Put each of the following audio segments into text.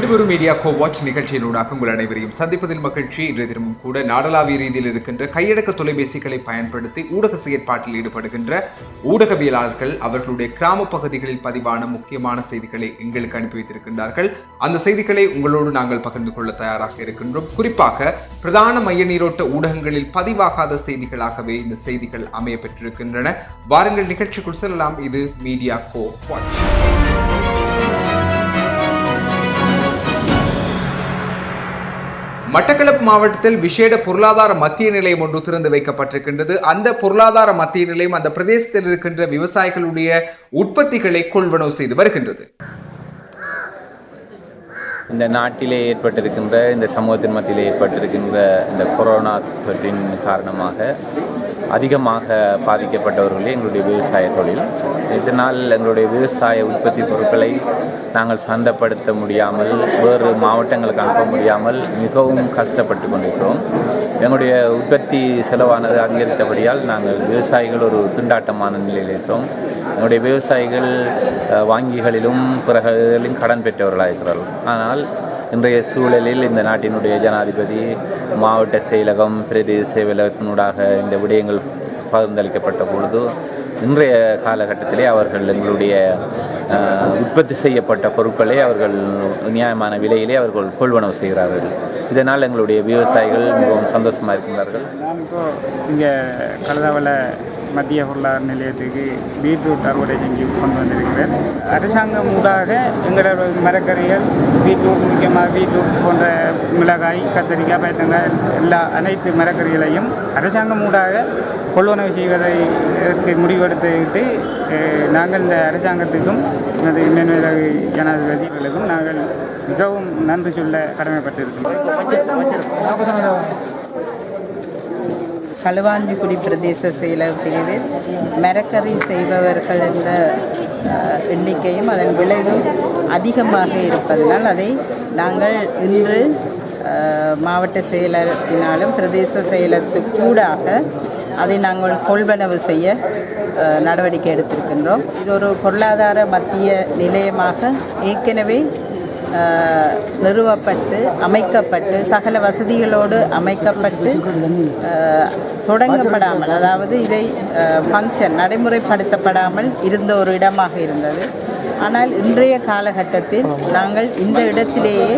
மீண்டும் ஒரு media go watch நிகழ்ச்சியினூடாக உங்கள் அனைவரையும் சந்திப்பதில் மகிழ்ச்சி. இன்றைய தினமும் கூட நாடளாவிய ரீதியில் இருக்கின்ற கையடக்க தொலைபேசிகளை பயன்படுத்தி ஊடக செயற்பாட்டில் ஈடுபடுகின்ற ஊடகவியலாளர்கள் அவர்களுடைய கிராம பகுதிகளில் பதிவான முக்கியமான செய்திகளை எங்களுக்கு அனுப்பி வைத்திருக்கின்றார்கள். அந்த செய்திகளை உங்களோடு நாங்கள் பகிர்ந்து கொள்ள தயாராக இருக்கின்றோம். குறிப்பாக பிரதான மைய நீரோட்ட ஊடகங்களில் பதிவாகாத செய்திகளாகவே இந்த செய்திகள் அமைய பெற்றிருக்கின்றன. வாருங்கள் நிகழ்ச்சிக்குள் செல்லலாம். இது மீடியா கோ வாட்ச் மட்டக்களப்பு மாவட்டத்தில் விசேட பொருளாதார மத்திய நிலையம் ஒன்று திறந்து வைக்கப்பட்டிருக்கின்றது. அந்த பொருளாதார மத்திய நிலையம் அந்த பிரதேசத்தில் இருக்கின்ற விவசாயிகளுடைய உற்பத்திகளை கொள்வனவு செய்து வருகின்றது. இந்த நாட்டிலே ஏற்பட்டிருக்கின்ற இந்த சமூகத்தின் மத்தியிலே ஏற்பட்டிருக்கின்ற இந்த கொரோனா தொற்றின் காரணமாக அதிகமாக பாதிக்கப்பட்டவர்களே எங்களுடைய விவசாய தொழில். இதனால் எங்களுடைய விவசாய உற்பத்தி பொருட்களை நாங்கள் சந்தைப்படுத்த முடியாமல் வேறு மாவட்டங்களுக்கு அனுப்ப முடியாமல் மிகவும் கஷ்டப்பட்டு கொண்டிருக்கிறோம். எங்களுடைய உற்பத்தி செலவானது அதிகரித்தபடியால் நாங்கள் விவசாயிகள் ஒரு திண்டாட்டமான நிலையில் இருக்கிறோம். எங்களுடைய விவசாயிகள் வாங்கிகளிலும் வங்கிகளிலும் பிறகுகளிலும் கடன் பெற்றவர்களாக இருக்கிறார்கள். ஆனால் இன்றைய சூழலில் இந்த நாட்டினுடைய ஜனாதிபதி மாவட்ட செயலகம் பிரதேச செயலகத்தினூடாக இந்த விடயங்கள் பகிர்ந்தளிக்கப்பட்ட பொழுது இன்றைய காலகட்டத்திலே அவர்கள் எங்களுடைய உற்பத்தி செய்யப்பட்ட பொருட்களை அவர்கள் நியாயமான விலையிலே அவர்கள் கொள்வனவு செய்கிறார்கள். இதனால் எங்களுடைய விவசாயிகள் மிகவும் சந்தோஷமாக இருக்கின்றார்கள். நான் இப்போ இங்கே கலதாவில் மத்திய பொருளாதார நிலையத்துக்கு பீட்ரூட் அறுவடை செஞ்சு கொண்டு வந்திருக்கிறேன். அரசாங்கம் ஊடாக எங்களோட மரக்கறிகள் பீட்ரூட் முக்கியமாக பீட்ரூட் போன்ற மிளகாய் கத்திரிக்காய் பயத்தங்காய் எல்லா அனைத்து மரக்கறிகளையும் அரசாங்கம் ஊடாக கொள்வனவு செய்வதை முடிவெடுத்துக்கிட்டு முடிவெடுத்துவிட்டு நாங்கள் இந்த அரசாங்கத்துக்கும் எனது மேன்மேலகு ஜனாதிபதிகளுக்கும் நாங்கள் மிகவும் நன்றி சொல்ல கடமைப்பட்டிருக்கிறோம். களுவாஞ்சிக்குடி பிரதேச செயலக பிரிவில் மரக்கறி செய்பவர்கள் என்ற எண்ணிக்கையும் அதன் விளைவும் அதிகமாக இருப்பதனால் அதை நாங்கள் இன்று மாவட்ட செயலகத்தினாலும் பிரதேச செயலகத்துக்கூடாக அதை நாங்கள் கொள்வனவு செய்ய நடவடிக்கை எடுத்திருக்கின்றோம். இது ஒரு பொருளாதார மத்திய நிலையமாக ஏற்கனவே நிறுவப்பட்டு அமைக்கப்பட்டு சகல வசதிகளோடு அமைக்கப்பட்டு தொடங்கப்படாமல் அதாவது இதை ஃபங்க்ஷன் நடைமுறைப்படுத்தப்படாமல் இருந்த ஒரு இடமாக இருந்தது. ஆனால் இன்றைய காலகட்டத்தில் நாங்கள் இந்த இடத்திலேயே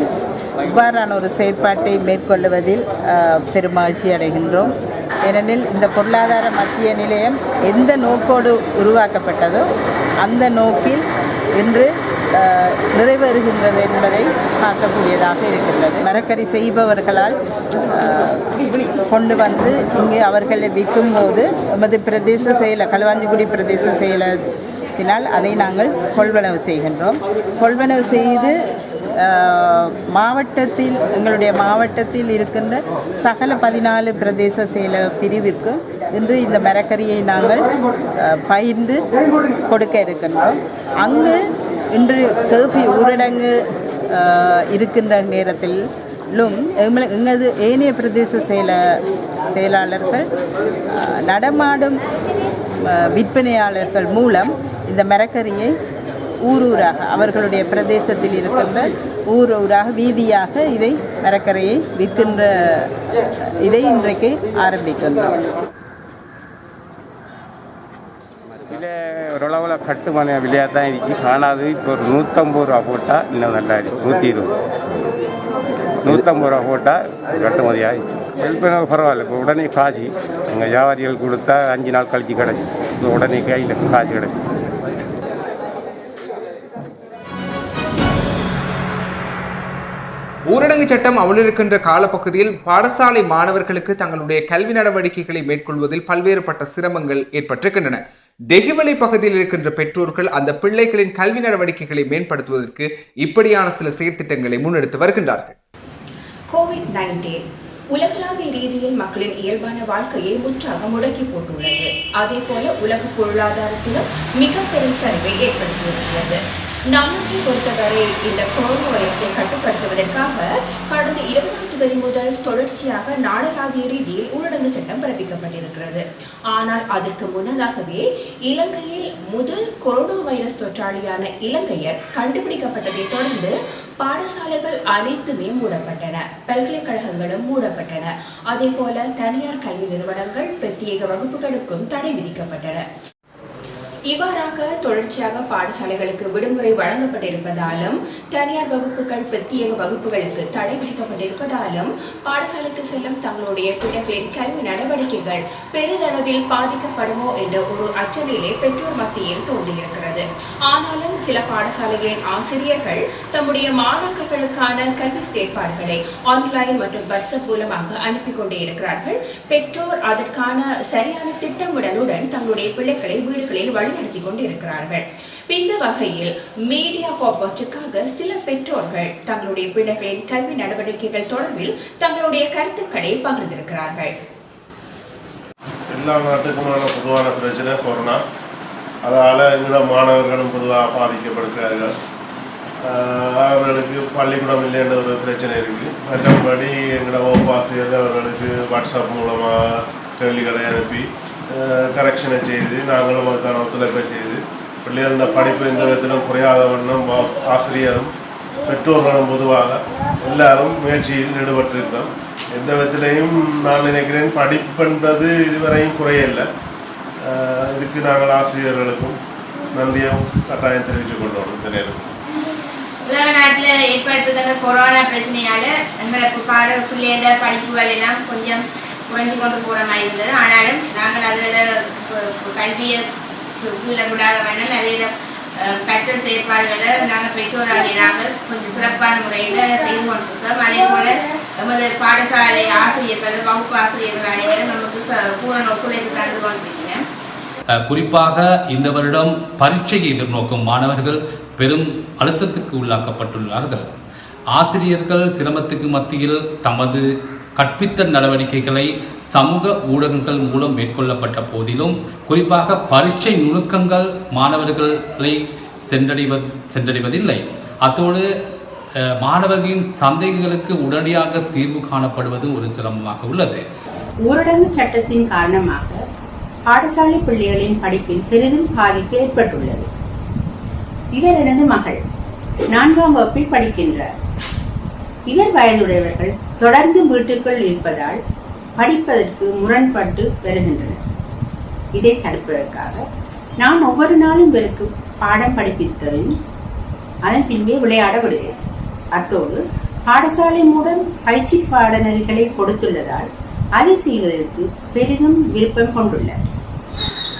இவ்வாறான ஒரு செயற்பாட்டை மேற்கொள்ளுவதில் பெருமகிழ்ச்சி அடைகின்றோம். ஏனெனில் இந்த பொருளாதார மத்திய நிலையம் எந்த நோக்கோடு உருவாக்கப்பட்டதோ அந்த நோக்கில் இன்று நிறைவேறுகின்றது என்பதை பார்க்கக்கூடியதாக இருக்கின்றது. மரக்கறி செய்பவர்களால் கொண்டு வந்து இங்கே அவர்களை விற்கும் போது எமது பிரதேச செயல களுவாஞ்சிக்குடி பிரதேச செயலத்தினால் அதை நாங்கள் கொள்வனவு செய்கின்றோம். கொள்வனவு செய்து மாவட்டத்தில் எங்களுடைய மாவட்டத்தில் இருக்கின்ற சகல பதினாலு பிரதேச செயல பிரிவிற்கு இன்று இந்த மரக்கறியை நாங்கள் பயிர்ந்து பகிர்ந்து கொடுக்க இருக்கின்றோம். அங்கு இன்று கேஃபி ஊரடங்கு இருக்கின்ற நேரத்திலும் எங்களது ஏனைய பிரதேச செயல செயலாளர்கள் நடமாடும் விற்பனையாளர்கள் மூலம் இந்த மரக்கறியை ஊரூராக அவர்களுடைய பிரதேசத்தில் இருக்கின்ற ஊர் ஊராக வீதியாக இதை மரக்கரையை விற்கின்ற இதை இன்றைக்கு ஆரம்பிக்கின்றோம். ஓரளவில் கட்டுமான விலையாக தான் இருக்கு. அது இப்போ ஒரு நூற்றம்பது ரூபா போட்டால் இன்னும் நல்லா இருக்கு. நூற்றி இருபது. நூற்றம்பது ரூபா போட்டால் கட்டுமதியாக இருக்கு. பரவாயில்ல. இப்போ உடனே காசு. எங்கள் வியாபாரிகள் கொடுத்தா அஞ்சு நாள் கழிச்சு கிடச்சி இப்போ உடனே கையில் காசு கிடச்சி ஊரடங்கு சட்டம் அமலிருக்கின்ற காலப்பகுதியில் பாடசாலை மாணவர்களுக்கு தங்களுடைய கல்வி நடவடிக்கைகளை மேற்கொள்வதில் பல்வேறுபட்ட சிரமங்கள் ஏற்பட்டிருக்கின்றன. டெகிவலை பகுதியில் இருக்கின்ற பெற்றோர்கள் அந்த பிள்ளைகளின் கல்வி நடவடிக்கைகளை மேம்படுத்துவதற்கு இப்படியான சில செயற்திட்டங்களை முன்னெடுத்து வருகின்றார்கள். கோவிட் நைன்டீன் உலகளாவிய ரீதியில் மக்களின் இயல்பான வாழ்க்கையை முற்றாக முடக்கி போட்டுள்ளது. அதே போல உலக பொருளாதாரத்திலும் மிக பெரும் சரிவை ஏற்படுத்தியிருக்கிறது நம்மை பொறுத்தவரை இந்த கொரோனா வைரஸை கட்டுப்படுத்துவதற்காக கடந்த இருபதாம் தேதி முதல் தொடர்ச்சியாக நாடளாவிய ரீதியில் ஊரடங்கு சட்டம் பிறப்பிக்கப்பட்டிருக்கிறது. ஆனால் அதற்கு முன்னதாகவே இலங்கையில் முதல் கொரோனா வைரஸ் தொற்றாளியான இலங்கையர் கண்டுபிடிக்கப்பட்டதை தொடர்ந்து பாடசாலைகள் அனைத்துமே மூடப்பட்டன. பல்கலைக்கழகங்களும் மூடப்பட்டன. அதேபோல தனியார் கல்வி நிறுவனங்கள் பிரத்யேக வகுப்புகளுக்கும் தடை விதிக்கப்பட்டன. இவ்வாறாக தொடர்ச்சியாக பாடசாலைகளுக்கு விடுமுறை வழங்கப்பட்டிருப்பதாலும் தனியார் வகுப்புகள் பிரத்யேக வகுப்புகளுக்கு தடை விதிக்கப்பட்டிருப்பதாலும் பாடசாலைக்கு செல்லும் தங்களுடைய பிள்ளைகளின் கல்வி நடவடிக்கைகள் பெரிதளவில் பாதிக்கப்படுமோ என்ற ஒரு அச்சநிலை பெற்றோர் மத்தியில் தோன்றியிருக்கிறது. ஆனாலும் சில பாடசாலைகளின் ஆசிரியர்கள் தம்முடைய மாணாக்கர்களுக்கான கல்வி செயற்பாடுகளை ஆன்லைன் மற்றும் வாட்ஸ்அப் மூலமாக அனுப்பி கொண்டே இருக்கிறார்கள். பெற்றோர் அதற்கான சரியான திட்டமிடலுடன் தங்களுடைய பிள்ளைகளை வீடுகளில் வழி பயன்படுத்தி கொண்டிருக்கிறார்கள் இந்த வகையில் மீடியா காப்பாற்றுக்காக சில பெற்றோர்கள் தங்களுடைய பிள்ளைகளின் கல்வி நடவடிக்கைகள் தொடர்பில் தங்களுடைய கருத்துக்களை பகிர்ந்திருக்கிறார்கள். எல்லா நாட்டுக்குமான பொதுவான பிரச்சனை கொரோனா அதால் எங்களோட மாணவர்களும் பொதுவாக பாதிக்கப்படுகிறார்கள். அவர்களுக்கு பள்ளிக்கூடம் இல்லைன்ற ஒரு பிரச்சனை இருக்குது மற்றபடி எங்களோட வகுப்பாசிரியர்கள் அவர்களுக்கு வாட்ஸ்அப் மூலமாக கேள்விகளை அனுப்பி கரெக்ஷனை செய்து நாங்களும் அதுக்கான ஒத்துழைப்பை செய்து பிள்ளைகளோட படிப்பு எந்த விதத்திலும் குறையாத வண்ணம் ஆசிரியரும் பெற்றோர்களும் பொதுவாக எல்லாரும் முயற்சியில் ஈடுபட்டிருக்கிறோம் எந்த விதத்திலையும் நான் நினைக்கிறேன் படிப்புன்றது இதுவரையும் குறையில்லை இதுக்கு நாங்கள் ஆசிரியர்களுக்கும் நன்றியும் கட்டாயம் தெரிவித்துக் கொண்டோம் இந்த நேரம் உலக நாட்டில் ஏற்பட்டிருக்கிற கொரோனா பிரச்சனையால் எங்களுக்கு பாட பிள்ளைகள படிப்புகள் எல்லாம் கொஞ்சம் குறைஞ்சு கொண்டு போகிற மாதிரி இருந்தது. ஆனாலும் நாங்கள் அதில் கல்வியை விடக்கூடாத வண்ணம் நிறைய கற்ற செயற்பாடுகளை நாங்கள் பெற்றோராகிய நாங்கள் கொஞ்சம் சிறப்பான முறையில் செய்து கொண்டிருக்கோம் அதே போல் நமது பாடசாலை ஆசிரியர்கள் வகுப்பு ஆசிரியர்கள் அனைவரும் நமக்கு ச பூரண ஒத்துழைப்பு தந்து கொண்டிருக்கிறேன் குறிப்பாக இந்த வருடம் பரீட்சையை எதிர்நோக்கும் மாணவர்கள் பெரும் அழுத்தத்துக்கு உள்ளாக்கப்பட்டுள்ளார்கள். ஆசிரியர்கள் சிரமத்துக்கு மத்தியில் தமது கற்பித்தல் நடவடிக்கைகளை சமூக ஊடகங்கள் மூலம் மேற்கொள்ளப்பட்ட போதிலும் குறிப்பாக பரீட்சை நுணுக்கங்கள் மாணவர்களை சென்றடைவ சென்றடைவதில்லை. அத்தோடு மாணவர்களின் சந்தேகங்களுக்கு உடனடியாக தீர்வு காணப்படுவது ஒரு சிரமமாக உள்ளது. ஊரடங்கு சட்டத்தின் காரணமாக பாடசாலை பிள்ளைகளின் படிப்பில் பெரிதும் பாதிப்பு ஏற்பட்டுள்ளது. இவர் எனது மகள் நான்காம் வகுப்பில் படிக்கின்றார். இவர் வயதுடையவர்கள் தொடர்ந்து வீட்டுக்குள் இருப்பதால் படிப்பதற்கு முரண்பட்டு வருகின்றனர். இதை தடுப்பதற்காக நான் ஒவ்வொரு நாளும் இவருக்கு பாடம் படிப்பித்ததும் அதன் பின்பே விளையாட விடுகிறேன் அத்தோடு பாடசாலை மூலம் பயிற்சி பாடநெறிகளை கொடுத்துள்ளதால் அதை செய்வதற்கு பெரிதும் விருப்பம் கொண்டுள்ளார்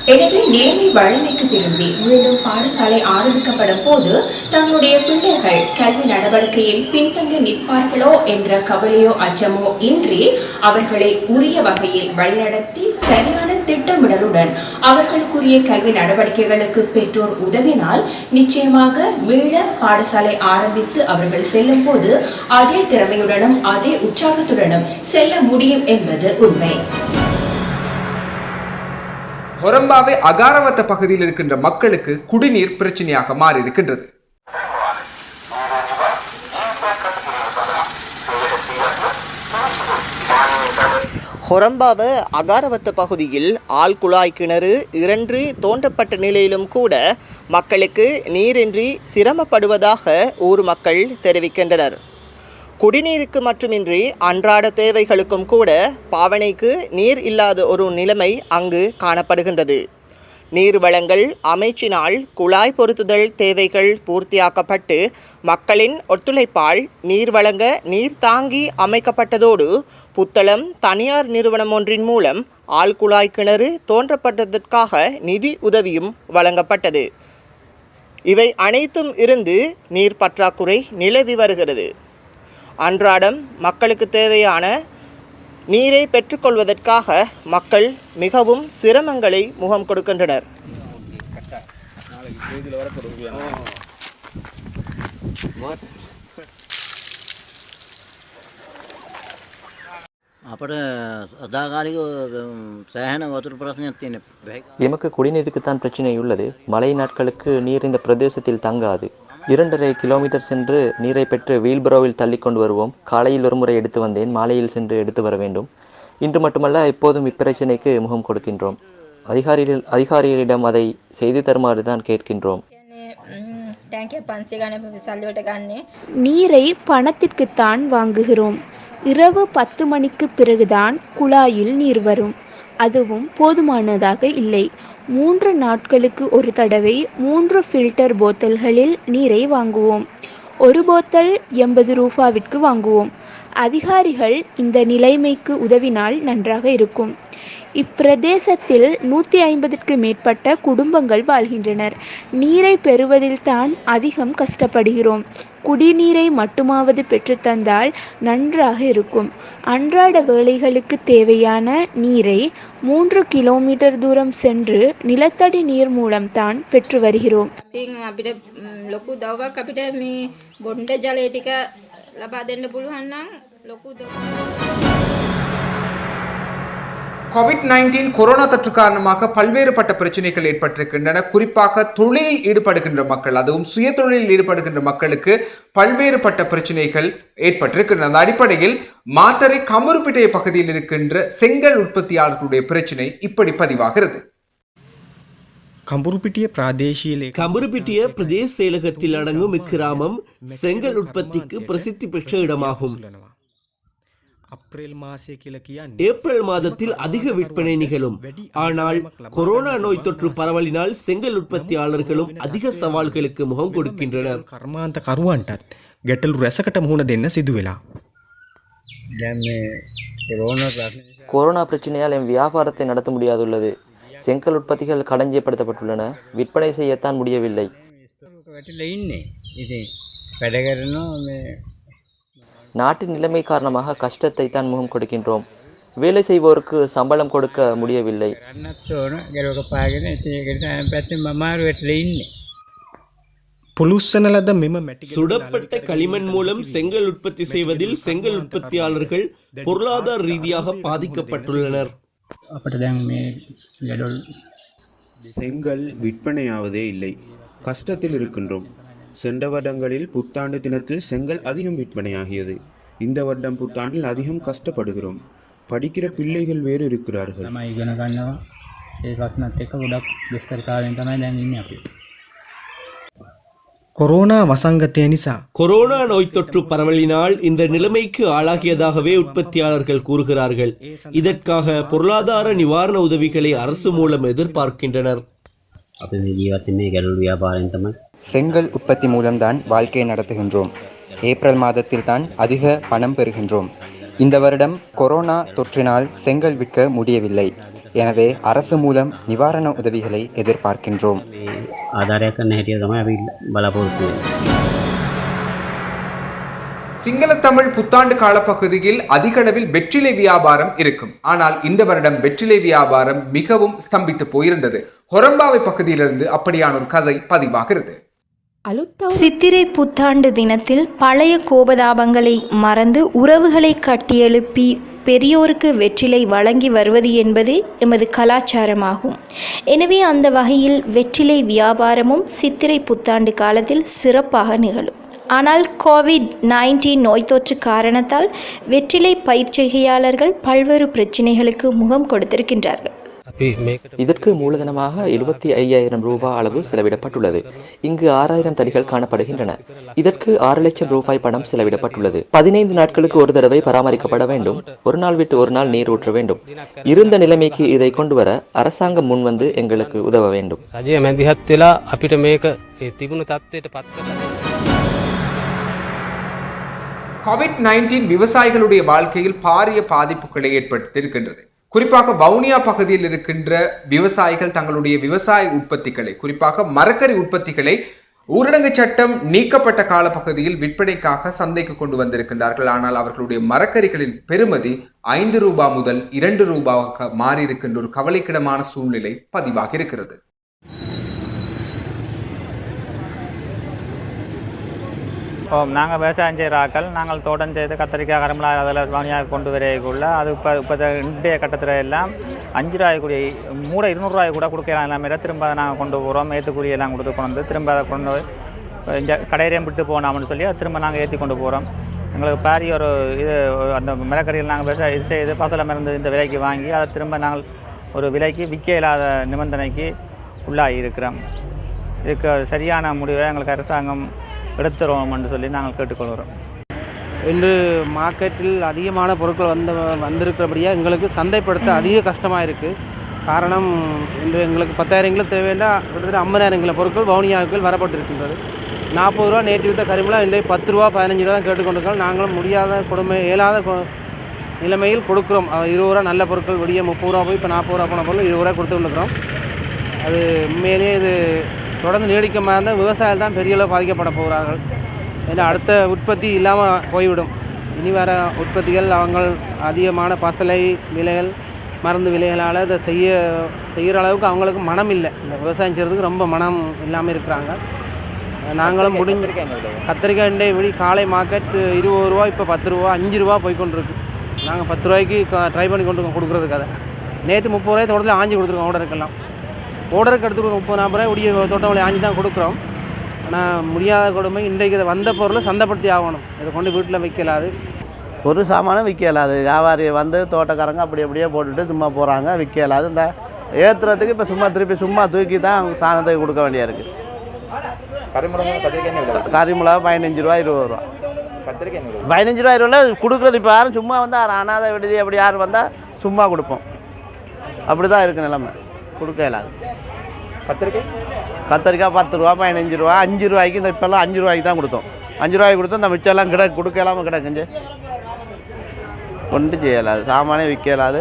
எனவே நிலைமை வழமைக்கு திரும்பி மீண்டும் பாடசாலை ஆரம்பிக்கப்படும் போது தங்களுடைய பிள்ளைகள் கல்வி நடவடிக்கையில் பின்தங்கி நிற்பார்களோ என்ற கவலையோ அச்சமோ இன்றி அவர்களை உரிய வகையில் வழிநடத்தி சரியான திட்டமிடலுடன் அவர்களுக்குரிய கல்வி நடவடிக்கைகளுக்கு பெற்றோர் உதவினால் நிச்சயமாக மீள பாடசாலை ஆரம்பித்து அவர்கள் செல்லும் போது அதே திறமையுடனும் அதே உற்சாகத்துடனும் செல்ல முடியும் என்பது உண்மை. ஹொரம்பாவை அகாரவத்த பகுதியில் இருக்கின்ற மக்களுக்கு குடிநீர் பிரச்சனையாக மாறி இருக்கின்றது ஹொரம்பாவ அகாரவத்த பகுதியில் ஆழ்குழாய் கிணறு இரண்டு தோண்டப்பட்ட நிலையிலும் கூட மக்களுக்கு நீரின்றி சிரமப்படுவதாக ஊர் மக்கள் தெரிவிக்கின்றனர். குடிநீருக்கு மட்டுமின்றி அன்றாட தேவைகளுக்கும் கூட பாவனைக்கு நீர் இல்லாத ஒரு நிலைமை அங்கு காணப்படுகின்றது. நீர் வளங்கள் அமைச்சினால் குழாய் பொருத்துதல் தேவைகள் பூர்த்தியாக்கப்பட்டு மக்களின் ஒத்துழைப்பால் நீர் வழங்க நீர் தாங்கி அமைக்கப்பட்டதோடு புத்தளம் தனியார் நிறுவனம் ஒன்றின் மூலம் ஆழ்குழாய் கிணறு தோன்றப்பட்டதற்காக நிதி உதவியும் வழங்கப்பட்டது. இவை அனைத்தும் இருந்து நீர் பற்றாக்குறை நிலவி வருகிறது. அன்றாடம் மக்களுக்கு தேவையான நீரை பெற்றுக்கொள்வதற்காக மக்கள் மிகவும் சிரமங்களை முகம் கொடுக்கின்றனர். எமக்கு குடிநீருக்குத்தான் பிரச்சனை உள்ளது மழை நாட்களுக்கு நீர் இந்த பிரதேசத்தில் தங்காது இரண்டரை கிலோமீட்டர் சென்று நீரை பெற்று வீல்பரோவில் தள்ளி கொண்டு வருவோம். காலையில் ஒருமுறை எடுத்து வந்தேன். மாலையில் சென்று எடுத்து வர வேண்டும். இன்று மட்டுமல்ல எப்போதும் இப்பிரச்சனைக்கு முகம் கொடுக்கின்றோம். அதிகாரிகள் அதிகாரிகளிடம் அதை செய்து தருமாறு தான் கேட்கின்றோம். நீரை பணத்திற்குத்தான் வாங்குகிறோம். இரவு பத்து மணிக்கு பிறகுதான் குழாயில் நீர் வரும். அதுவும் போதுமானதாக இல்லை. மூன்று நாட்களுக்கு ஒரு தடவை மூன்று ஃபில்டர் போத்தல்களில் நீரை வாங்குவோம். ஒரு போத்தல் எண்பது ரூபாவிற்கு வாங்குவோம். அதிகாரிகள் இந்த நிலைமைக்கு உதவினால் நன்றாக இருக்கும். இப்பிரதேசத்தில் நூற்றி ஐம்பதுக்கு மேற்பட்ட குடும்பங்கள் வாழ்கின்றனர். நீரை பெறுவதில் தான் அதிகம் கஷ்டப்படுகிறோம். குடிநீரை மட்டுமாவது பெற்றுத்தந்தால் நன்றாக இருக்கும் அன்றாட வேலைகளுக்கு தேவையான நீரை மூன்று கிலோமீட்டர் தூரம் சென்று நிலத்தடி நீர் மூலம்தான் பெற்று வருகிறோம் ඉතින් අපිට ම්, ලොකු දව්වක් கோவிட் நைன்டீன் கொரோனா தொற்று காரணமாக பல்வேறுபட்ட பிரச்சனைகள் ஏற்பட்டிருக்கின்றன. குறிப்பாக தொழிலில் ஈடுபடுகின்ற மக்கள் அதுவும் சுய தொழிலில் ஈடுபடுகின்ற மக்களுக்கு பல்வேறுபட்ட பிரச்சனைகள் ஏற்பட்டிருக்கின்றன. அந்த அடிப்படையில் மாத்தறை கமுருப்பிட்டை பகுதியில் இருக்கின்ற செங்கல் உற்பத்தியாளர்களுடைய பிரச்சனை இப்படி பதிவாகிறது. கம்புருப்பிட்டிய பிராதேசியிலே கம்புருப்பிட்டிய பிரதேச செயலகத்தில் அடங்கும் இக்கிராமம் செங்கல் உற்பத்திக்கு பிரசித்தி பெற்ற இடமாகும். ஏப்ரல் மாதத்தில் அதிக விற்பனை நிகழும் ஆனால் கொரோனா நோய் தொற்று பரவலினால் செங்கல் உற்பத்தியாளர்களும் அதிக சவால்களுக்கு முகம் கொடுக்கின்றனர் කර්මාන්ත කරුවන්ටත් ගැටලු රැසකට මුහුණ දෙන්න සිදු වෙලා. கொரோனா பிரச்சனையால் என் வியாபாரத்தை நடத்த முடியாதுள்ளது செங்கல் உற்பத்திகள் களஞ்சியப்படுத்தப்பட்டுள்ளன விற்பனை செய்யத்தான் முடியவில்லை நாட்டின் நிலைமை காரணமாக கஷ்டத்தை தான் முகம் கொடுக்கின்றோம். வேலை செய்வோருக்கு சம்பளம் கொடுக்க முடியவில்லை. சுடப்பட்ட களிமண் மூலம் செங்கல் உற்பத்தி செய்வதில் செங்கல் உற்பத்தியாளர்கள் பொருளாதார ரீதியாக பாதிக்கப்பட்டுள்ளனர். செங்கல் விற்பனையாவதே இல்லை. கஷ்டத்தில் இருக்கின்றோம். சென்ற வருடங்களில் புத்தாண்டு தினத்தில் செங்கல் அதிகம் விற்பனையாகியது. இந்த வருடம் புத்தாண்டில் அதிகம் கஷ்டப்படுகிறோம். படிக்கிற பிள்ளைகள் வேறு இருக்கிறார்கள். கொரோனா வசங்கத்தே நிசா கொரோனா நோய் தொற்று பரவலினால் இந்த நிலைமைக்கு ஆளாகியதாகவே உற்பத்தியாளர்கள் கூறுகிறார்கள். இதற்காக பொருளாதார நிவாரண உதவிகளை அரசு மூலம் எதிர்பார்க்கின்றனர். அப்போ ஜீவாத்தின் கடல் வியாபாரம் தமிழ் செங்கல் உற்பத்தி மூலம்தான் வாழ்க்கையை நடத்துகின்றோம். ஏப்ரல் மாதத்தில் தான் அதிக பணம் பெறுகின்றோம். இந்த வருடம் கொரோனா தொற்றினால் செங்கல் விற்க முடியவில்லை. எனவே அரசு மூலம் நிவாரண உதவிகளை எதிர்பார்க்கின்றோம். சிங்கள தமிழ் புத்தாண்டு காலப்பகுதியில் அதிக அளவில் வெற்றிலை வியாபாரம் இருக்கும். ஆனால் இந்த வருடம் வெற்றிலை வியாபாரம் மிகவும் ஸ்தம்பித்து போயிருந்தது. ஹொரம்பாவை பகுதியிலிருந்து அப்படியான ஒரு கதை பதிவாகிறது. சித்திரை புத்தாண்டு தினத்தில் பழைய கோபதாபங்களை மறந்து உறவுகளை கட்டியெழுப்பி பெரியோருக்கு வெற்றிலை வழங்கி வருவது என்பது எமது கலாச்சாரமாகும். எனவே அந்த வகையில் வெற்றிலை வியாபாரமும் சித்திரை புத்தாண்டு காலத்தில் சிறப்பாக நிகழும். ஆனால் கோவிட் நைன்டீன் நோய் தொற்று காரணத்தால் வெற்றிலை பயிற்சிகையாளர்கள் பல்வேறு பிரச்சனைகளுக்கு முகம் கொடுத்திருக்கின்றார்கள். இதற்கு மூலதனமாக எழுபத்தி ஐயாயிரம் ரூபாய் அளவு செலவிடப்பட்டுள்ளது. இங்கு ஆறாயிரம் தடிகள் காணப்படுகின்றன. இதற்கு ஆறு லட்சம் ரூபாய் பணம் செலவிடப்பட்டுள்ளது. பதினைந்து நாட்களுக்கு ஒரு தடவை பராமரிக்கப்பட வேண்டும். ஒரு நாள் விட்டு ஒரு நாள் நீர் ஊற்ற வேண்டும். இருந்த நிலைமைக்கு இதை கொண்டு வர அரசாங்கம் முன்வந்து எங்களுக்கு உதவ வேண்டும். கோவிட் நைன்டீன் விவசாயிகளுடைய வாழ்க்கையில் பாரிய பாதிப்புகளை ஏற்படுத்தியிருக்கின்றது. குறிப்பாக வவுனியா பகுதியில் இருக்கின்ற விவசாயிகள் தங்களுடைய விவசாய உற்பத்திகளை குறிப்பாக மரக்கறி உற்பத்திகளை ஊரடங்கு சட்டம் நீக்கப்பட்ட காலப்பகுதியில் விற்பனைக்காக சந்தைக்கு கொண்டு வந்திருக்கின்றார்கள். ஆனால் அவர்களுடைய மரக்கறிகளின் பெறுமதி ஐந்து ரூபாய் முதல் இரண்டு ரூபாவாக மாறியிருக்கின்ற ஒரு கவலைக்கிடமான சூழ்நிலை பதிவாகி இருக்கிறது ஓ நாங்கள் விவசாயம் செய்கிற ஆட்கள் நாங்கள் தோட்டம் செய்து கத்திரிக்காய் கரம்பலா அதில் வணியாக கொண்டு வரையக்குள்ள அது இப்போ இப்போ இன்றைய கட்டத்தில் எல்லாம் அஞ்சு ரூபாய் கூடிய மூட இருநூறுவாய் கூட கொடுக்கலாம் எல்லாமே திரும்ப அதை நாங்கள் கொண்டு போகிறோம் ஏற்றுக்குரிய எல்லாம் கொடுத்து கொண்டு வந்து திரும்ப அதை கொண்டு போய் இந்த கடையிலையும் விட்டு போனாம்னு சொல்லி அதை திரும்ப நாங்கள் ஏற்றி கொண்டு போகிறோம் எங்களுக்கு பாரி ஒரு இது அந்த மரக்கறிகள் நாங்கள் விவசாயம் இது செய்து பசலை மருந்து இந்த விலைக்கு வாங்கி அதை திரும்ப நாங்கள் ஒரு விலைக்கு விற்க இல்லாத நிபந்தனைக்கு உள்ளாகி இருக்கிறோம். இதுக்கு சரியான முடிவை எங்களுக்கு அரசாங்கம் எடுத்துருவோம்னு சொல்லி நாங்கள் கேட்டுக்கொள்கிறோம். இன்று மார்க்கெட்டில் அதிகமான பொருட்கள் வந்து வந்திருக்கிறபடியாக எங்களுக்கு சந்தைப்படுத்த அதிக கஷ்டமாக இருக்குது காரணம் இன்று எங்களுக்கு பத்தாயிரம் கிலோ தேவைன்னா கிட்டத்தட்ட ஐம்பதாயிரம் கிலோ பொருட்கள் வவுனியாவுக்குள் வரப்பட்டிருக்கின்றது. நாற்பது ரூபா நேற்று விட்ட கரும்புலாம் இன்றைக்கு பத்து ரூபா பதினஞ்சு ரூபா தான் கேட்டுக்கொண்டிருக்கோம் நாங்களும் முடியாத கொடுமை இயலாத கொ- நிலைமையில் கொடுக்குறோம். அது இருபது ரூபா நல்ல பொருட்கள் விடிய முப்பது ரூபா போய் இப்போ நாற்பது ரூபா போன பொருள் இருபது ரூபா கொடுத்து கொண்டிருக்கிறோம் அது உண்மையிலேயே இது தொடர்ந்து நீடிக்கமாக இருந்தால் விவசாயிகள் தான் பெரிய அளவு பாதிக்கப்பட போகிறார்கள். ஏன்னா அடுத்த உற்பத்தி இல்லாமல் போய்விடும். இனி வர உற்பத்திகள் அவங்க அதிகமான பசலை விலைகள் மருந்து விலைகளால் இதை செய்ய செய்கிற அளவுக்கு அவங்களுக்கு மனம் இல்லை. இந்த விவசாயம் செய்கிறதுக்கு ரொம்ப மனம் இல்லாமல் இருக்கிறாங்க. நாங்களும் முடிஞ்ச கத்திரிக்காய் இண்டை விடி காலை மார்க்கெட் இருபது ரூபா இப்போ பத்து ரூபா அஞ்சு ரூபா போய் கொண்டிருக்கு. நாங்கள் பத்து ரூபாய்க்கு ட்ரை பண்ணி கொண்டு கொடுக்குறதுக்கு அதை. நேற்று முப்பது ரூபாய் தொடர்ந்து ஆஞ்சி கொடுத்துருக்கோம் ஆர்டருக்கெல்லாம் ஆர்டருக்கு எடுத்து முப்பது நாற்பது ரூபாய் உடைய தோட்டம் வழி ஆஞ்சி தான் கொடுக்குறோம். ஆனால் முடியாத கொடுமை இன்றைக்கு இதை வந்த பொருளை சந்தைப்படுத்தி ஆகணும். இதை கொண்டு வீட்டில் வைக்கலாது ஒரு சாமானும் விற்கலாது வியாபாரி வந்து தோட்டக்காரங்க அப்படி அப்படியே போட்டுட்டு சும்மா போகிறாங்க விற்கலாது இந்த ஏற்றுறதுக்கு இப்போ சும்மா திருப்பி சும்மா தூக்கி தான் அவங்க சாணத்துக்கு கொடுக்க வேண்டியா இருக்குது கறிமிளகா பதினஞ்சு ரூபா இருபது ரூபா. பதினஞ்சு ரூபா இருபதுல கொடுக்குறது இப்போ யாரும் சும்மா வந்து அனாதை விடுதி அப்படி யாரும் வந்தால் சும்மா கொடுப்போம். அப்படி தான் இருக்குது நிலைமை. கொடுக்க இயலாது கத்திரிக்காய் கத்திரிக்காய் பத்து ரூபா பதினஞ்சு ரூபா அஞ்சு ரூபாய்க்கு இந்த இப்போல்லாம் அஞ்சு ரூபாய்க்கு தான் கொடுத்தோம். அஞ்சு ரூபாய்க்கு கொடுத்தோம் இந்த மிச்சம்லாம் கிடக்கு கொடுக்க இல்லாமல் கிடக்குஞ்சு ஒன்றும் செய்யலாது சாமானே விற்க இயலாது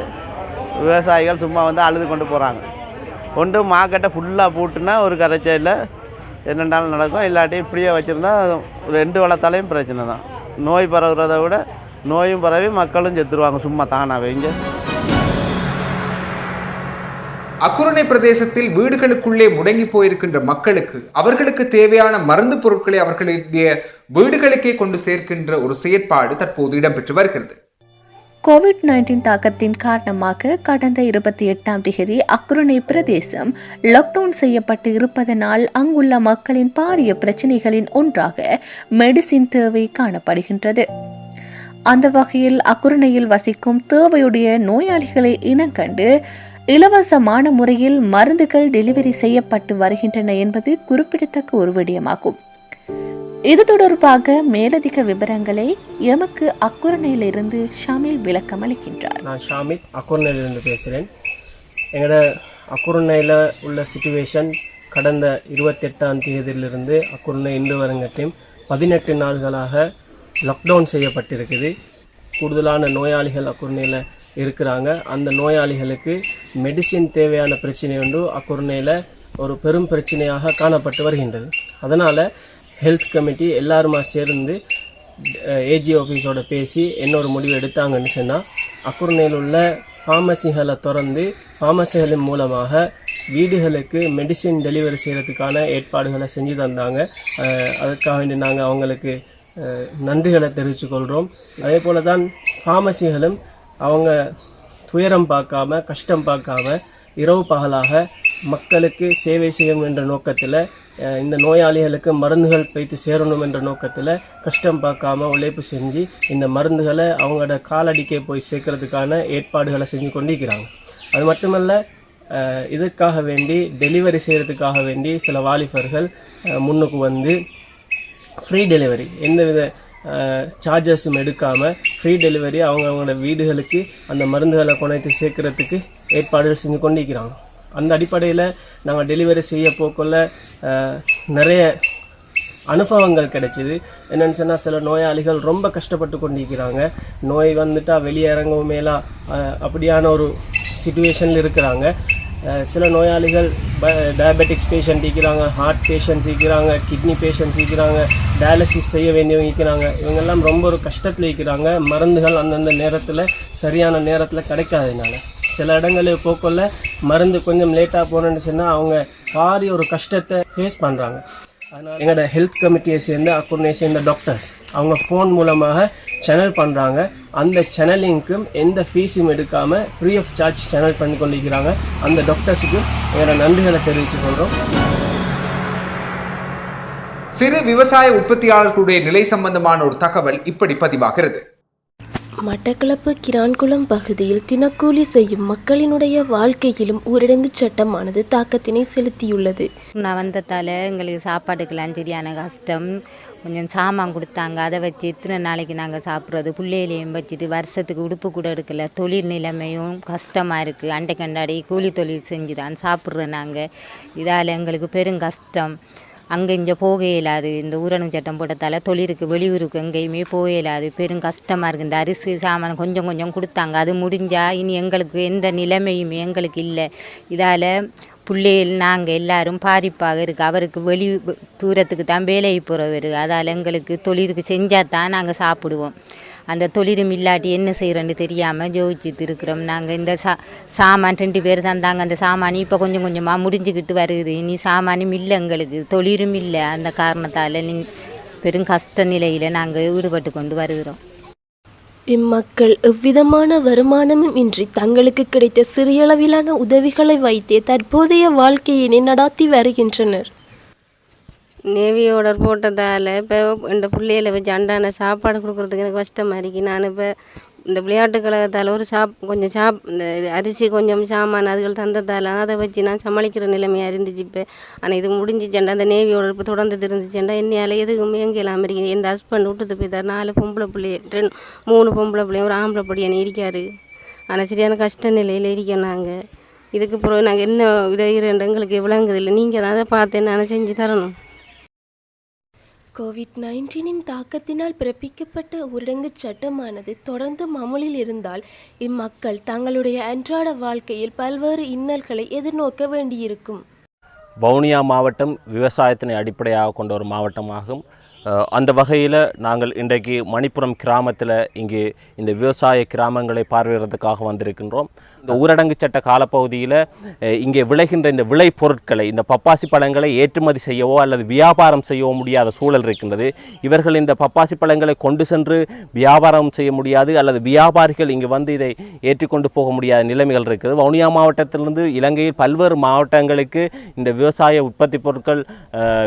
விவசாயிகள் சும்மா வந்து அழுது கொண்டு போகிறாங்க கொண்டு மார்க்கெட்டை ஃபுல்லாக பூட்டுனா ஒரு கரைச்சலில் என்னென்னாலும் நடக்கும். இல்லாட்டி இப்படியே வச்சுருந்தா ரெண்டு வளர்த்தாலையும் பிரச்சனை தான். நோய் பரவுறதை விட நோயும் பரவி மக்களும் செத்துருவாங்க சும்மா தானாக வைங்க அக்குரணை பிரதேசத்தில் வீடுகளுக்குள்ளே முடங்கி போயிருக்கின்ற மக்களுக்கு அவர்களுக்கு தேவையான மருந்து பொருட்களை அவர்களுடைய வீடுகளுக்கே கொண்டு சேர்க்கின்ற ஒரு செயற்பாடு தற்போது இடம்பெற்று வருகிறது. கோவிட் நைன்டீன் தாக்கத்தின் காரணமாக கடந்த இருபத்தி எட்டாம் தேதி அக்குருணை பிரதேசம் லாக்டவுன் செய்யப்பட்டு இருப்பதனால் அங்குள்ள மக்களின் பாரிய பிரச்சினைகளின் ஒன்றாக மெடிசின் தேவை காணப்படுகின்றது. அந்த வகையில் அக்குருணையில் வசிக்கும் தேவையுடைய நோயாளிகளை இனங்கண்டு இலவசமான முறையில் மருந்துகள் டெலிவரி செய்யப்பட்டு வருகின்றன என்பது குறிப்பிடத்தக்க ஒரு விடயமாகும். இது தொடர்பாக மேலதிக விவரங்களை எமக்கு அக்குரணையிலிருந்து ஷாமில் விளக்கம் அளிக்கின்றார். நான் ஷாமித் அக்குர்ணையிலிருந்து பேசுகிறேன். எங்களோட அக்குரணையில் உள்ள சுச்சுவேஷன் கடந்த இருபத்தெட்டாம் தேதியிலிருந்து அக்குரணை இன்று வருங்கட்டையும் பதினெட்டு நாள்களாக லாக்டவுன் செய்யப்பட்டிருக்குது. கூடுதலான நோயாளிகள் அக்குரணையில் இருக்கிறாங்க. அந்த நோயாளிகளுக்கு மெடிசின் தேவையான பிரச்சனை ஒன்று அக்குர்ணையில் ஒரு பெரும் பிரச்சனையாக காணப்பட்டு வருகின்றது. அதனால் ஹெல்த் கமிட்டி எல்லாருமா சேர்ந்து ஏஜி ஆஃபீஸோட பேசி என்ன ஒரு முடிவு எடுத்தாங்கன்னு சொன்னால் அக்குர்ணையில் உள்ள ஃபார்மசிகளை திறந்து ஃபார்மசிகளின் மூலமாக வீடுகளுக்கு மெடிசின் டெலிவரி செய்கிறதுக்கான ஏற்பாடுகளை செஞ்சு தந்தாங்க. அதுக்காக வேண்டி நாங்கள் அவங்களுக்கு நன்றிகளை தெரிவித்துக்கொள்கிறோம் அதே போல தான் ஃபார்மசிகளும் அவங்க துயரம் பார்க்காம கஷ்டம் பார்க்காம இரவு பகலாக மக்களுக்கு சேவை செய்யும் என்ற நோக்கத்தில் இந்த நோயாளிகளுக்கு மருந்துகள் போய்த்து சேரணும் என்ற நோக்கத்தில் கஷ்டம் பார்க்காம உழைப்பு செஞ்சு இந்த மருந்துகளை அவங்களோட காலடிக்கே போய் சேர்க்கறதுக்கான ஏற்பாடுகளை செஞ்சு கொண்டிருக்கிறாங்க. அது மட்டுமல்ல இதுக்காக வேண்டி டெலிவரி செய்கிறதுக்காக வேண்டி சில வாலிபர்கள் முன்னுக்கு வந்து ஃப்ரீ டெலிவரி எந்தவித சார்ஜஸும் எடுக்காமல் ஃப்ரீ டெலிவரி அவங்கவுங்களோட வீடுகளுக்கு அந்த மருந்துகளை கொண்டு சேர்க்கறதுக்கு ஏற்பாடுகள் செஞ்சு கொண்டிருக்கிறாங்க. அந்த அடிப்படையில் நாங்கள் டெலிவரி செய்ய போக்குள்ள நிறைய அனுபவங்கள் கிடைச்சிது. என்னென்னு சொன்னால் சில நோயாளிகள் ரொம்ப கஷ்டப்பட்டு கொண்டிருக்கிறாங்க. நோய் வந்துட்டால் வெளியே இறங்கவும் மேலா அப்படியான ஒரு சுச்சுவேஷனில் இருக்கிறாங்க. சில நோயாளிகள் டயபெட்டிக்ஸ் பேஷண்ட் இருக்கிறாங்க ஹார்ட் பேஷண்ட்ஸ் இருக்கிறாங்க கிட்னி பேஷண்ட்ஸ் இருக்கிறாங்க டயாலிசிஸ் செய்ய வேண்டியவங்க இருக்கிறாங்க இவங்கெல்லாம் ரொம்ப ஒரு கஷ்டத்தில் இருக்கிறாங்க மருந்துகள் அந்தந்த நேரத்தில் சரியான நேரத்தில் கிடைக்காதனால சில இடங்களில் போக்குள்ள மருந்து கொஞ்சம் லேட்டாக போனேன்னு சொன்னால் அவங்க பாரி ஒரு கஷ்டத்தை ஃபேஸ் பண்ணுறாங்க அதனால் எங்களோட ஹெல்த் கமிட்டியை சேர்ந்த அக்குர்ணையை சேர்ந்த டாக்டர்ஸ் அவங்க ஃபோன் மூலமாக சேனல் பண்ணுறாங்க அந்த சேனலிங்க்கும் எந்த ஃபீஸும் எடுக்காமல் ஃப்ரீ ஆஃப் சார்ஜ் சேனல் பண்ணி கொண்டிருக்கிறாங்க அந்த டாக்டர்ஸுக்கும் எங்களோட நன்றிகளை தெரிவித்துக் கொள்கிறோம் சிறு விவசாய உற்பத்தியாளர்களுடைய நிலை சம்பந்தமான ஒரு தகவல் இப்படி பதிவாகிறது. மட்டக்களப்பு கிரான்குளம் பகுதியில் தினக்கூலி செய்யும் மக்களினுடைய வாழ்க்கையிலும் ஊரடங்கு சட்டமானது தாக்கத்தினை செலுத்தியுள்ளது. நான் வந்ததால் எங்களுக்கு சாப்பாட்டுக்கெல்லாம் சரியான கஷ்டம். கொஞ்சம் சாமான் கொடுத்தாங்க. அதை வச்சு இத்தனை நாளைக்கு நாங்கள் சாப்பிட்றது. பிள்ளைகளையும் வச்சுட்டு வருஷத்துக்கு உடுப்பு கூட எடுக்கல. தொழில் நிலைமையும் கஷ்டமாக இருக்குது அண்டை கண்டாடி கூலி தொழில் செஞ்சு தான் சாப்பிட்றோம் நாங்கள் இதால் எங்களுக்கு பெரும் கஷ்டம். அங்கே இங்கே போக இயலாது. இந்த ஊரடங்கு சட்டம் போட்டதால் தொழிலுக்கு வெளியூருக்கு எங்கேயுமே போக இயலாது. பெரும் கஷ்டமாக இருக்குது இந்த அரிசி சாமான் கொஞ்சம் கொஞ்சம் கொடுத்தாங்க. அது முடிஞ்சால் இனி எங்களுக்கு எந்த நிலைமையுமே எங்களுக்கு இல்லை. இதால் பிள்ளைகள் நாங்கள் எல்லாரும் பாதிப்பாக இருக்குது அவருக்கு வெளி தூரத்துக்கு தான் வேலைக்கு போகிறவர் அதால் எங்களுக்கு தொழிலுக்கு செஞ்சால் தான் நாங்கள் சாப்பிடுவோம். அந்த தொழிலும் இல்லாட்டி என்ன செய்கிறோன்னு தெரியாமல் ஜோதிச்சுட்டு இருக்கிறோம். நாங்கள் இந்த சா சாமான் ரெண்டு பேர் தந்தாங்க. அந்த சாமானி இப்போ கொஞ்சம் கொஞ்சமாக முடிஞ்சுக்கிட்டு வருது. இனி சாமானும் இல்லை எங்களுக்கு. தொழிலும் இல்லை. அந்த காரணத்தால் பெரும் கஷ்ட நிலையில் நாங்கள் ஈடுபட்டு கொண்டு வருகிறோம். இம்மக்கள் எவ்விதமான வருமானமும் இன்றி தங்களுக்கு கிடைத்த சிறியளவிலான உதவிகளை வைத்தே தற்போதைய வாழ்க்கையினை நடாத்தி வருகின்றனர். நேவி ஆர்டர் போட்டதால் இப்போ இந்த பிள்ளைகளை வச்சு அண்டான சாப்பாடு கொடுக்குறதுக்கு எனக்கு கஷ்டமாக இருக்குது நான் இப்போ இந்த விளையாட்டு கழகத்தால் ஒரு சாப் கொஞ்சம் சாப் இந்த அரிசி கொஞ்சம் சாமான் அதுகள் தந்ததால் அதை வச்சு நான் சமாளிக்கிற நிலைமையாக இருந்துச்சு இப்போ. ஆனால் இது முடிஞ்சிச்சேன்டா அந்த நேவி ஆர்டர் இப்போ தொடர்ந்து இருந்துச்சேன்டா என்னையால் எதுவும் இல்லாமல் இருக்குது என் ஹஸ்பண்ட் விட்டுட்டு போய்த்தார் நாலு பொம்பளை பிள்ளைய ரெண்டு மூணு பொம்பளை பிள்ளைய ஒரு ஆம்பளை பிள்ளையான இருக்காரு. ஆனால் சரியான கஷ்ட நிலையில் இருக்கோம் நாங்கள் இதுக்கு பிறகு நாங்கள் என்ன இதை எங்களுக்கு விளங்குதில்லை நீங்கள் தான் அதை பார்த்து நான் செஞ்சு தரணும். கோவிட் நைன்டீனின் தாக்கத்தினால் பிறப்பிக்கப்பட்ட ஊரடங்கு சட்டமானது தொடர்ந்து அமலில் இருந்தால் இம்மக்கள் தங்களுடைய அன்றாட வாழ்க்கையில் பல்வேறு இன்னல்களை எதிர்நோக்க வேண்டியிருக்கும். வவுனியா மாவட்டம் விவசாயத்தினை அடிப்படையாக கொண்ட ஒரு மாவட்டமாகும். அந்த வகையில் நாங்கள் இன்றைக்கு மணிப்புரம் கிராமத்தில் இங்கே இந்த விவசாய கிராமங்களை பார்வையிடுறதுக்காக வந்திருக்கின்றோம். இந்த ஊரடங்கு சட்ட காலப்பகுதியில் இங்கே விளைகின்ற இந்த விளை பொருட்களை இந்த பப்பாசி பழங்களை ஏற்றுமதி செய்யவோ அல்லது வியாபாரம் செய்யவோ முடியாத சூழல் இருக்கின்றது. இவர்கள் இந்த பப்பாசி பழங்களை கொண்டு சென்று வியாபாரம் செய்ய முடியாது அல்லது வியாபாரிகள் இங்கு வந்து இதை ஏற்றிக்கொண்டு போக முடியாத நிலைமைகள் இருக்குது. வவுனியா மாவட்டத்திலிருந்து இலங்கையில் பல்வேறு மாவட்டங்களுக்கு இந்த விவசாய உற்பத்தி பொருட்கள்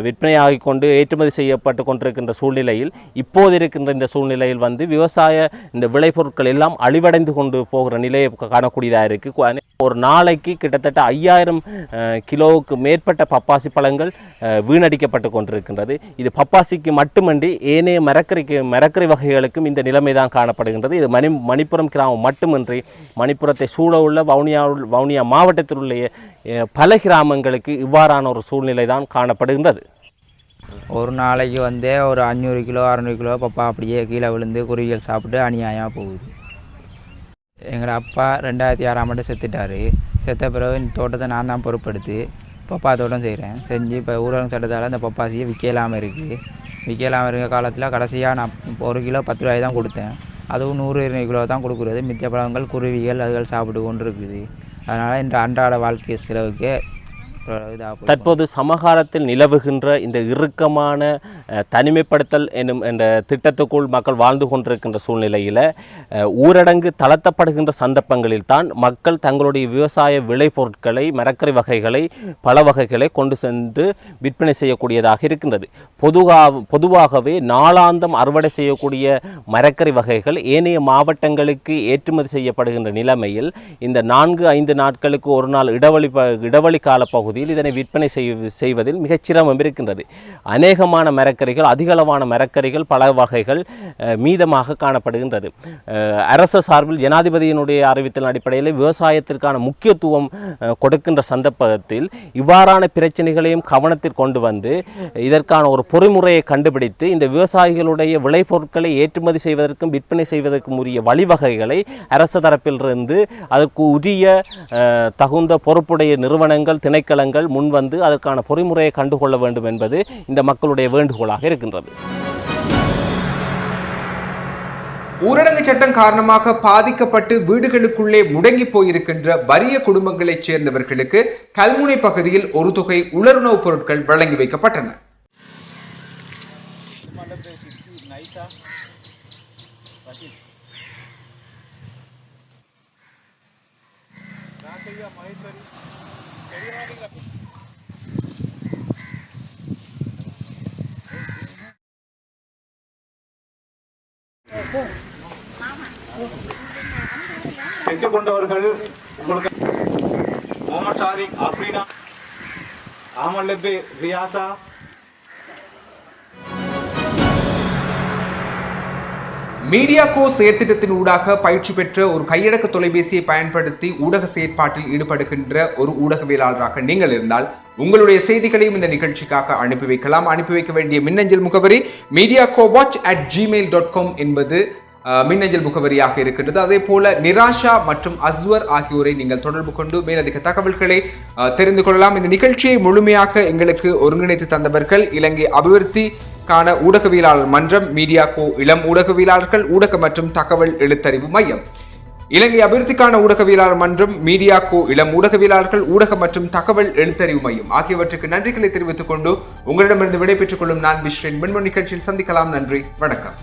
விற்பனையாகி கொண்டு ஏற்றுமதி செய்யப்பட்டு கொண்டிருக்கின்ற சூழ்நிலையில் இப்போது இருக்கின்ற இந்த சூழ்நிலையில் வந்து விவசாய இந்த விளைபொருட்கள் எல்லாம் அழிவடைந்து கொண்டு போகிற நிலையை காணக்கூடியதாக இருக்குது ஒரு நாளைக்கு கிட்டத்தட்ட ஐயாயிரம் கிலோவுக்கு மேற்பட்ட பப்பாசி பழங்கள் வீணடிக்கப்பட்டு கொண்டிருக்கின்றது. இது பப்பாசிக்கு மட்டுமன்றி ஏனைய மரக்கறிக்கு மரக்கறி வகைகளுக்கும் இந்த நிலைமை தான் காணப்படுகின்றது. இது மணி மணிப்புரம் கிராமம் மட்டுமின்றி மணிப்புரத்தை சூழ உள்ள வவுனியா வவுனியா மாவட்டத்தில் உள்ள பல கிராமங்களுக்கு இவ்வாறான ஒரு சூழ்நிலை தான் காணப்படுகின்றது. ஒரு நாளைக்கு வந்து ஒரு அஞ்சூறு கிலோ அறநூறு கிலோ பப்பா அப்படியே கீழே விழுந்து குருவிகள் சாப்பிட்டு அநியாயமாக போகுது. எங்களோட அப்பா ரெண்டாயிரத்தி ஆறாம் ஆண்டு செத்துட்டார். செத்த பிறகு இந்த தோட்டத்தை நான் தான் பொறுப்பெடுத்து பப்பா தோட்டம் செய்கிறேன் செஞ்சு இப்போ ஊரகம் சட்டத்தால் அந்த பப்பாசியை விற்கலாமல் இருக்குது விற்கலாமல் இருக்க காலத்தில் கடைசியாக நான் இப்போ ஒரு கிலோ பத்து ரூபாய் தான் கொடுத்தேன். அதுவும் நூறு இருநூறு கிலோ தான் கொடுக்குறது. மித்த பழங்கள் குருவிகள் அதுகள் சாப்பிட்டு கொண்டு இருக்குது அதனால் இந்த அன்றாட வாழ்க்கை செலவுக்கு தற்போது சமகாலத்தில் நிலவுகின்ற இந்த இறுக்கமான தனிமைப்படுத்தல் என்னும் என்ற திட்டத்துக்குள் மக்கள் வாழ்ந்து கொண்டிருக்கின்ற சூழ்நிலையில் ஊரடங்கு தளர்த்தப்படுகின்ற சந்தர்ப்பங்களில் தான் மக்கள் தங்களுடைய விவசாய விளைபொருட்களை மரக்கறி வகைகளை பல வகைகளை கொண்டு சென்று விற்பனை செய்யக்கூடியதாக இருக்கின்றது. பொதுவாக பொதுவாகவே நாளாந்தம் அறுவடை செய்யக்கூடிய மரக்கறி வகைகள் ஏனைய மாவட்டங்களுக்கு ஏற்றுமதி செய்யப்படுகின்ற நிலைமையில் இந்த நான்கு ஐந்து நாட்களுக்கு ஒரு நாள் இடைவெளி ப- இடைவெளி பகுதி பகுதியில் இதனை விற்பனை செய்வதில் மிகச் சிரமம் இருக்கின்றது. அநேகமான மரக்கறிகள் அதிகளவான மரக்கறிகள் பல வகைகள் மீதமாக காணப்படுகின்றது. அரச அரசு சார்பில் ஜனாதிபதியினுடைய அறிவித்தல் அடிப்படையில் விவசாயத்திற்கான முக்கியத்துவம் கொடுக்கின்ற சந்தர்ப்பத்தில் இவ்வாறான பிரச்சனைகளையும் கவனத்தில் கொண்டு வந்து இதற்கான ஒரு பொறிமுறையை கண்டுபிடித்து இந்த விவசாயிகளுடைய விளைபொருட்களை ஏற்றுமதி செய்வதற்கும் விற்பனை செய்வதற்கும் உரிய வழிவகைகளை அரசு தரப்பிலிருந்து அதற்கு உரிய தகுந்த பொறுப்புடைய நிறுவனங்கள் திணைக்களங்கள் முன்வந்து அதற்கான பொறிமுறையை கண்டுகொள்ள வேண்டும் என்பது இந்த மக்களுடைய வேண்டுகோளாக இருக்கின்றது. ஊரடங்கு சட்டம் காரணமாக பாதிக்கப்பட்டு வீடுகளுக்குள்ளே முடங்கி போயிருக்கின்ற வறிய குடும்பங்களைச் சேர்ந்தவர்களுக்கு கல்முனை பகுதியில் ஒரு தொகை உலருணவுப் பொருட்கள் வழங்கி வைக்கப்பட்டன. கொண்டவர்கள் பெற்றுக்கொண்டவர்கள் முகமது சாதிக் அப்ரீனா அஹமது ரியாசா மீடியாகோ செயற்திட்டத்தின் ஊடாக பயிற்சி பெற்ற ஒரு கையடக்க தொலைபேசியை பயன்படுத்தி ஊடக செயற்பாட்டில் ஈடுபடுகின்ற ஒரு ஊடகவியலாளராக நீங்கள் இருந்தால் உங்களுடைய செய்திகளையும் இந்த நிகழ்ச்சிக்காக அனுப்பி வைக்கலாம். அனுப்பி வைக்க வேண்டிய மின்னஞ்சல் முகவரி media go watch at Gmail dot com என்பது மின்னஞ்சல் முகவரியாக இருக்கின்றது. அதே போல நிராஷா மற்றும் அஸ்வர் ஆகியோரை நீங்கள் தொடர்பு கொண்டு மேலதிக தகவல்களை தெரிந்து கொள்ளலாம். இந்த நிகழ்ச்சியை முழுமையாக எங்களுக்கு ஒருங்கிணைத்து தந்தவர்கள் இலங்கை அபிவிருத்தி கான ஊடகவியலாளர் மன்றம் மீடியாகோ இளம் ஊடகவியலாளர்கள் ஊடக மற்றும் தகவல் எழுத்தறிவு மையம். இலங்கை அபிவிருத்திக்கான ஊடகவியலாளர் மன்றம் மீடியாகோ இளம் ஊடகவியலாளர்கள் ஊடக மற்றும் தகவல் எழுத்தறிவு மையம் ஆகியவற்றுக்கு நன்றிகளை தெரிவித்துக் கொண்டு உங்களிடமிருந்து விடைபெற்றுக் கொள்ளும் நான் மிஸ்ரின் மின்மொழி நிகழ்ச்சியில் சந்திக்கலாம். நன்றி. வணக்கம்.